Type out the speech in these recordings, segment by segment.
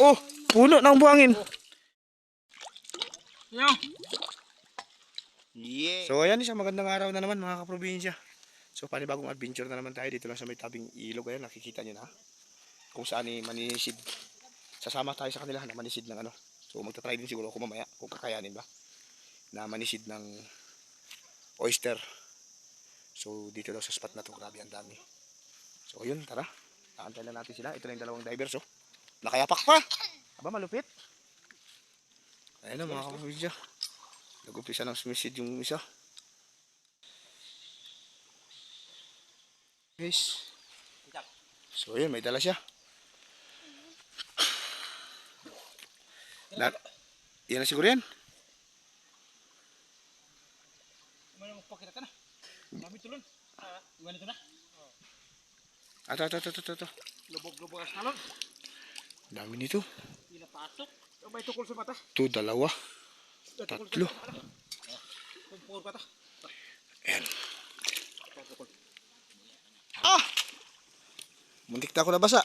Oh, puno ng buhangin. Yo. Yeah. So ayan isang magandang araw na naman mga kaprobinsya. So panibagong adventure na naman tayo dito lang sa may tabing ilog. Ayan nakikita nyo na. Kung saan ni manisid. Sasama tayo sa kanila na manisid ng ano. So magta-try din siguro ako mamaya kung kakayanin ba. Na manisid ng oyster. So dito daw sa spot na to grabe ang dami. So yun tara. Aantay na natin sila. Ito na yung dalawang divers oh. Nakayapak pa. Aba malupit. Ayan na mga kaprobinsya. Nag-umpisa ng sumisid yung isa. Guys. So yun, may dala siya. Na, yan na siguro yan. Magpakita ka na. Mami tulon. Iwan ito na. Ato, ato, ato, ato. Lubog-lubog ang salon. Dami nito. Hindi na pasok. May tukol sa mata. Ito, dalawa. Tatlo. mata. Kumpul ka ta. Ayan. Ah! Muntik na ako nabasa.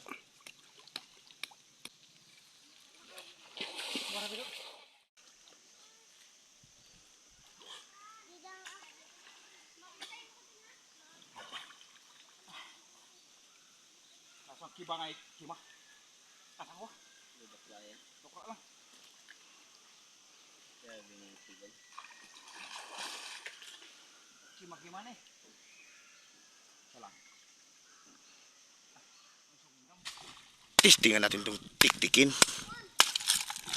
Kima-kima na eh. Salang. Testingan natin itong tiktikin.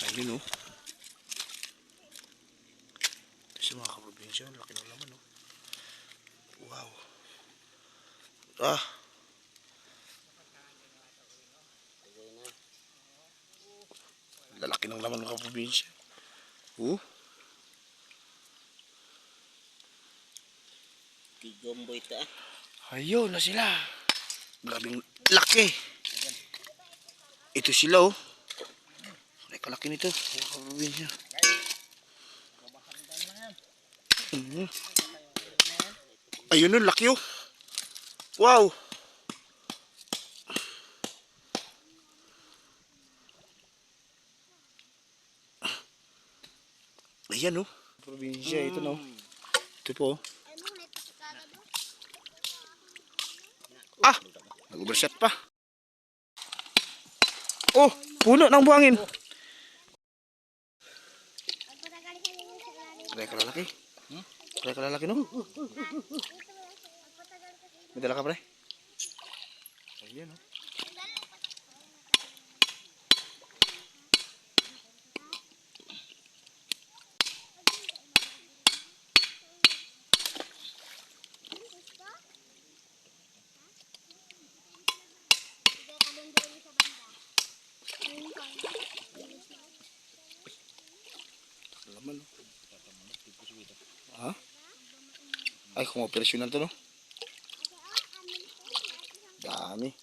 Ayun oh. Ito si mga kaprobinsya. Laki ng laman oh. Wow. Ah. Lalaki ng laman ng kaprobinsya. Oh. Tigomboy ta. Ayun na sila. Grabing laki. Ito sila oh. Ay kalaki nito. Kaprobinsya. Mhm. Ayun oh, laki oh. Wow. Ayan oh. Probinsya ito no. Ito po. oh. Ah! Nag-overshot pa. Oh! Puno ng buhangin. Kaya ka lalaki. Hmm? Kaya ka lalaki no? May dala ka pre? Ayan oh. Ay, kung operasyonan to no? Dami.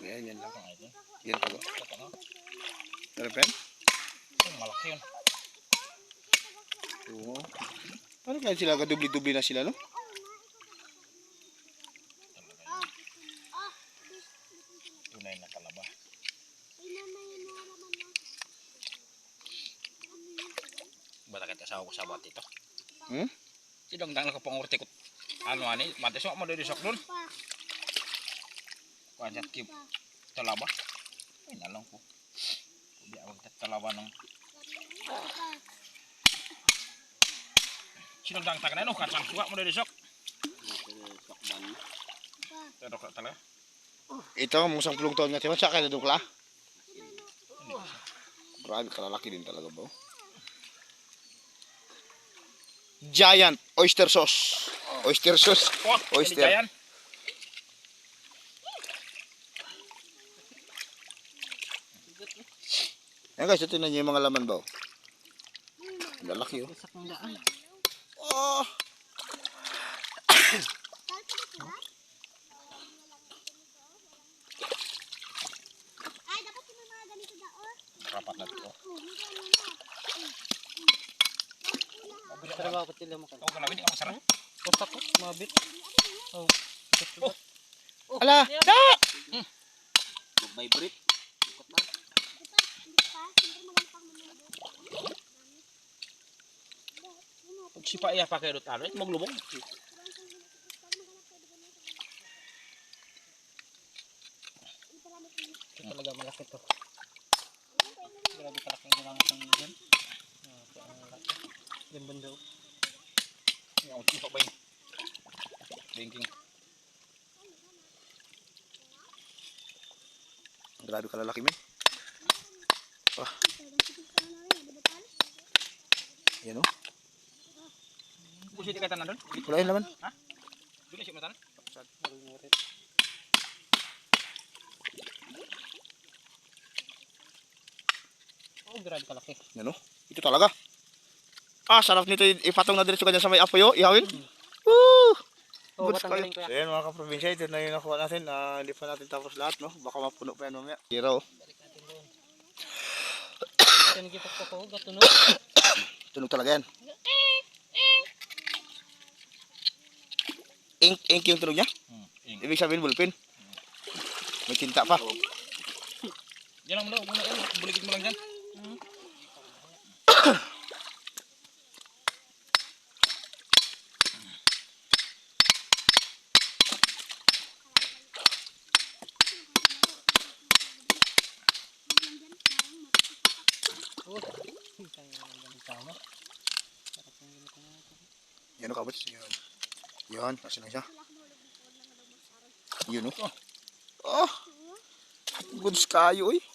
Ayan, yan lang. Yan po. Pero pen? Oh, malaki yun. Oo. Ano kaya sila? Dubli-dubli na sila no? Tunay na kalaba. Bata kita sa ako sa bati to. Hmm? Sidang dang nakapangurti ko. Ano ani? Mati so mo diri sok dun. Kuan sa kip talaba. Ay nalang ko. Hindi ako talaba ng Sidang dang takan no kacang suka mo diri sok. Pero ka talaga. Ito ang musang pulong taon nga. Timan siya kaya dukla. Grabe kalalaki din talaga bro. Giant oyster sauce. Oyster sauce. Oyster. Oyster. Ayan guys, ito na niyo yung mga laman ba? oh. Lalaki oh. Oh! dito ba? Ay, dapat yung mga ganito daon. Rapat na ito. Oh, hindi na. Trabaho ko tila mo kan. Oo, kalawin, di ka masarap. Kosta ko, mabit. Oh. Ala! Da! Mag-vibrate. Hindi pa, siyempre magampang manunod. Pag sipa iya pakai dot ano, maglubong. Ito talaga malaki to. Grabe kalaki ang ginamit ng dyan. Ah, kaya ang malaki. Yan banda. oh. Yung sipa ba yun? Thinking. Grabe ka lalaki, men. Ah, yan o. Busi di kata na doon. Wala yun laman. Doon siya matan. Maringurit. Oh, grabe kalaki. Yan o. Ito talaga. Ah, sarap nito. Ipatong na diretso ka dyan sa may apoyo. Ihawin. Woo! Oh, kayo. ko So yan mga kaprobinsya, ito na yung nakuha natin. Ah, hindi pa natin tapos lahat, no? Baka mapuno pa yan mamaya. Zero. Balik natin doon. Yan kita ko ko, gatuno. Tunog talaga yan. Ink, ink yung tunog niya. Hmm. ing. Ibig sabihin, bullpen. May tinta pa. Yan lang mo daw. Muna, ano, buligid mo lang dyan. Oh, ang tama. Sarap ng ganito nga ito. Yan o, kabots. Yan. Yan, nasa na siya. Yun o. Oh! Goods kayo, eh.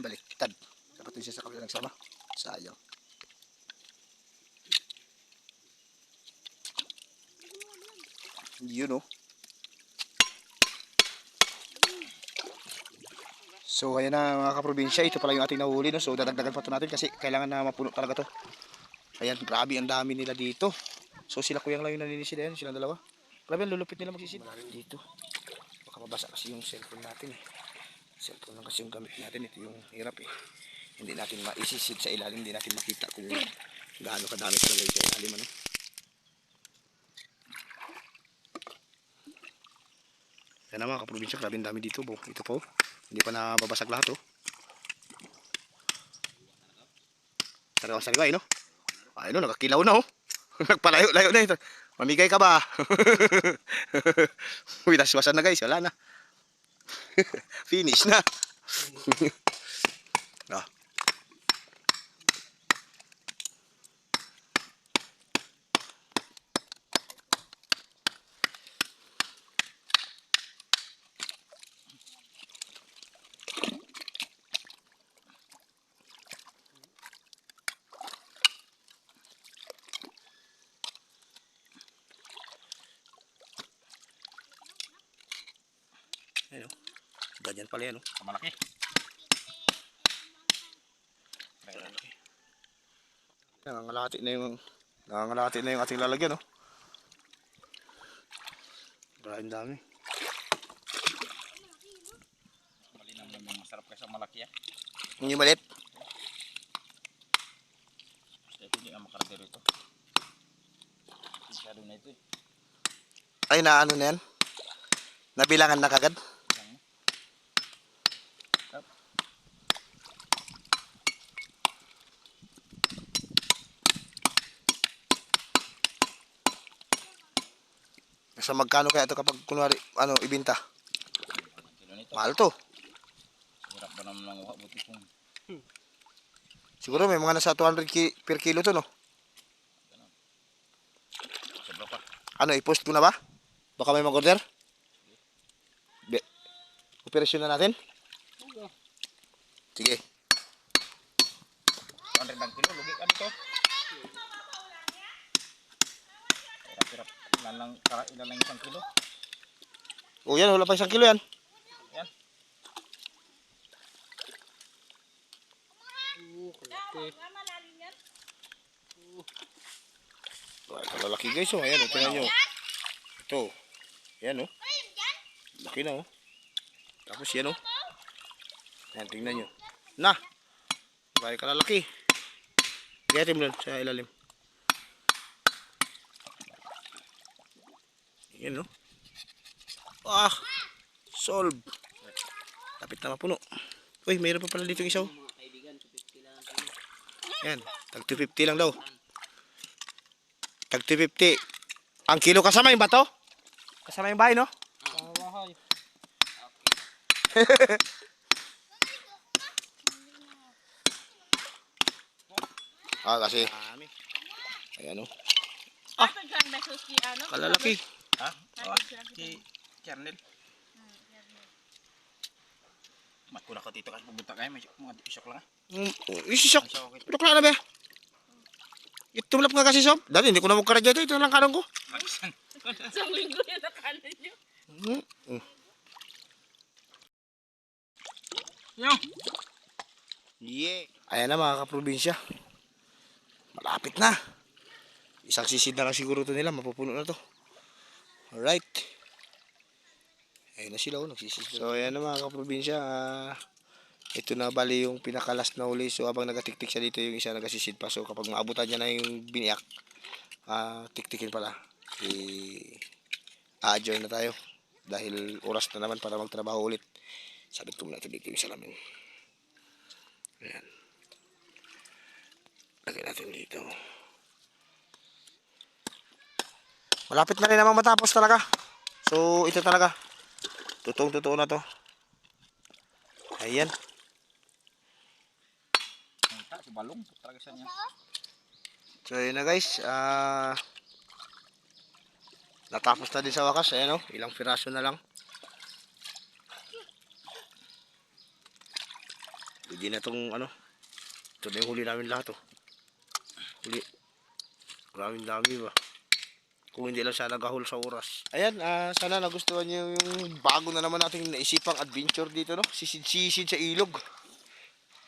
Baliktad. Dapat din siya sa kabila nagsama. Sayang. Yun o. So ayan na mga kaprobinsya, ito pala yung ating nahuli no. So dadagdagan pa to natin kasi kailangan na mapuno talaga to. Ayan, grabe ang dami nila dito. So sila kuyang lang yung naninisid ayan, silang dalawa. Grabe lulupit nila magsisid. Dito. Baka mabasa kasi yung cellphone natin eh. Cellphone lang kasi yung gamit natin, ito yung hirap eh. Hindi natin maisisid sa ilalim, hindi natin makita kung gaano kadami talaga yung ilalim ano. Yan na mga kaprobinsya, grabe dami dito. Bo. Ito po. Hindi pa nababasag lahat oh. Talagang sariwa eh no? Ay no, nagkakilaw na oh. Nagpalayo-layo na ito. Mamigay ka ba? Uy, naswasan na guys. Wala na. Finish na. ah. Ganyan pala yan oh. Malaki. Nangangalati na yung nangangalati na yung ating lalagyan oh. Maraming dami. Malinaw naman masarap kaysa malaki ah. Yung maliit. Ito hindi nga makarga rito. Masyado na ito eh. Ay na ano na yan. Nabilangan na kagad. Sa magkano kaya ito kapag kunwari ano? Ang nito. Mahal to. Hirap ba naman ng uha buti kung Siguro may mga nasa 200 ki per kilo to no. pa. Ano i-post ko na ba? Baka may mag-order? Be. Operasyon na natin? Sige. 100 ang kilo, lugi ka dito. Ilan lang, ilan lang isang kilo. O yan, wala pa isang kilo yan. Yan. Oo, kalaki. Ay, kalalaki guys, oh. Ayan, oh, tingnan nyo. Ito. Ayan, oh. Laki na, oh. Tapos yan, oh. Ayan, tingnan nyo. Na! Ay, kalalaki. Gayatin mo lang sa ilalim. Ayan, oh. Ah! Solve. Lapit na mapuno. Uy, mayroon pa pala dito isa. Mga kaibigan, 250 lang ang kilo. Yan, tag 250 lang daw. Tag 250. Ang kilo kasama yung bato? Kasama yung bahay, no? Ah, kasi. Ayan, oh. Ah. Susi, ano? Kalalaki. Si Kernel. Ko dito kasi pupunta kayo. May mga isok lang ah. Mm. Ito na ba? Itumlap nga kasi sob. Dati hindi ko na ito. Ito lang ko. Isang linggo yan nakanan nyo. Mm. Yo! Yeah. Ayan na mga kaprobinsya. Malapit na. Isang sisid na lang siguro to nila. Mapupuno na to. Alright. Ayun na sila. Oh, nagsisid. So ayan na mga kaprobinsya. ah, ito na bali yung pinakalas na uli. So habang nagatiktik siya dito yung isa nagasisid pa. So kapag maabutan niya na yung biniyak, ah, tiktikin pala. I a-adjourn na tayo. Dahil oras na naman para magtrabaho ulit. Sabit ko muna ito dito yung salamin. Ayan. Lagyan natin dito. Malapit na rin namang matapos talaga. So, ito talaga. Totoong totoo na to. Ayan. Balong. Talaga siya niya. So, yun na guys. Ah... natapos na din sa wakas. Ayan o. Ilang piraso na lang. Pwede na tong ano. Ito na yung huli namin lahat oh. Huli. Maraming dami ba. Kung hindi lang siya nagahol sa oras. Ayan, ah, sana nagustuhan niyo yung bago na naman nating naisipang adventure dito no. Sisid-sisid sa ilog.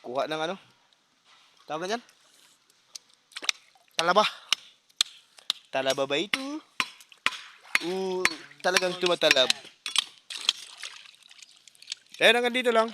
Kuha ng ano. Tawag na yan? Talaba. Talaba ba ito? Oo, talagang tumatalab. Kaya hanggang dito lang.